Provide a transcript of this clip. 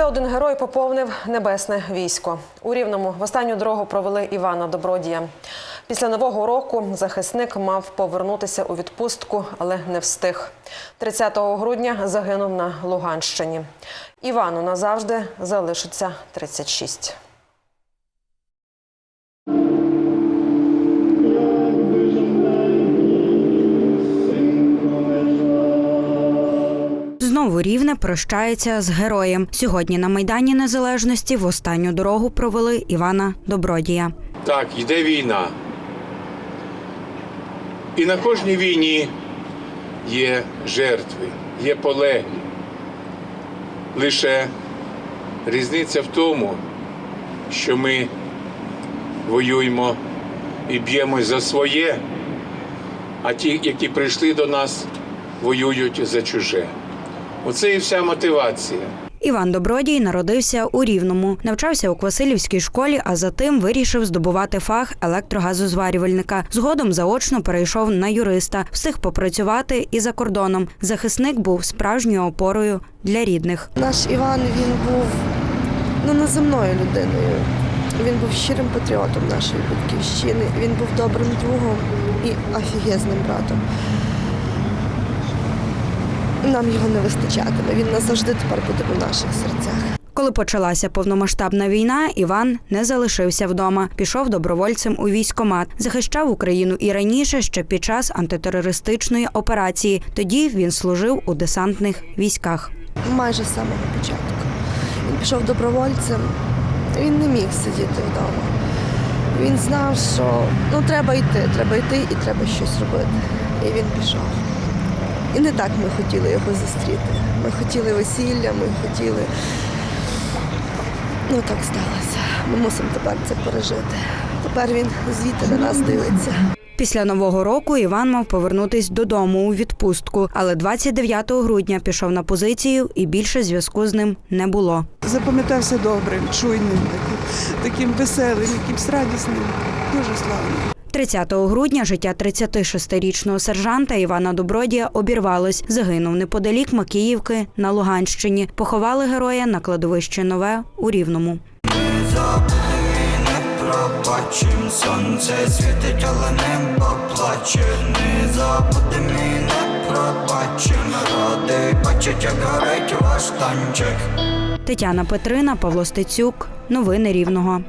Ще один герой поповнив небесне військо. У Рівному в останню дорогу провели Івана Добродія. Після нового року захисник мав повернутися у відпустку, але не встиг. 30 грудня загинув на Луганщині. Івану назавжди залишиться 36. Знову рівне прощається з героєм. Сьогодні на Майдані Незалежності в останню дорогу провели Івана Добродія. Так, йде війна. І на кожній війні є жертви, є полеглі. Лише різниця в тому, що ми воюємо і б'ємось за своє, а ті, які прийшли до нас, воюють за чуже. Оце і вся мотивація. Іван Добродій народився у Рівному, навчався у Квасилівській школі, а затим вирішив здобувати фах електрогазозварювальника. Згодом заочно перейшов на юриста, встиг попрацювати і за кордоном. Захисник був справжньою опорою для рідних. Наш Іван він був ну, неземною людиною. Він був щирим патріотом нашої батьківщини. Він був добрим другом і офігезним братом. Нам його не вистачатиме. Він назавжди тепер буде в наших серцях. Коли почалася повномасштабна війна, Іван не залишився вдома. Пішов добровольцем у військкомат, захищав Україну і раніше, ще під час антитерористичної операції. Тоді він служив у десантних військах. Майже з самого початку. Він пішов добровольцем. Він не міг сидіти вдома. Він знав, що ну треба йти, треба йти і треба щось робити. І він пішов. І не так ми хотіли його зустріти. Ми хотіли весілля, ми хотіли. Ну так сталося. Ми мусимо тепер це пережити. Тепер він звідти на нас дивиться. Після нового року Іван мав повернутись додому у відпустку, але 29 грудня пішов на позицію і більше зв'язку з ним не було. запам'ятався добрим, чуйним, таким, таким веселим, якимсь радісним, дуже славним. 30 грудня життя 36-річного сержанта Івана Добродія обірвалось. Загинув неподалік Макіївки на Луганщині. Поховали героя на кладовище Нове у Рівному. пробачим Сонце світить, але не поплаче Не забудем і пробачим Ради бачить, як горить ваш танчик Тетяна Петрина, Павло Стецюк. Новини Рівного.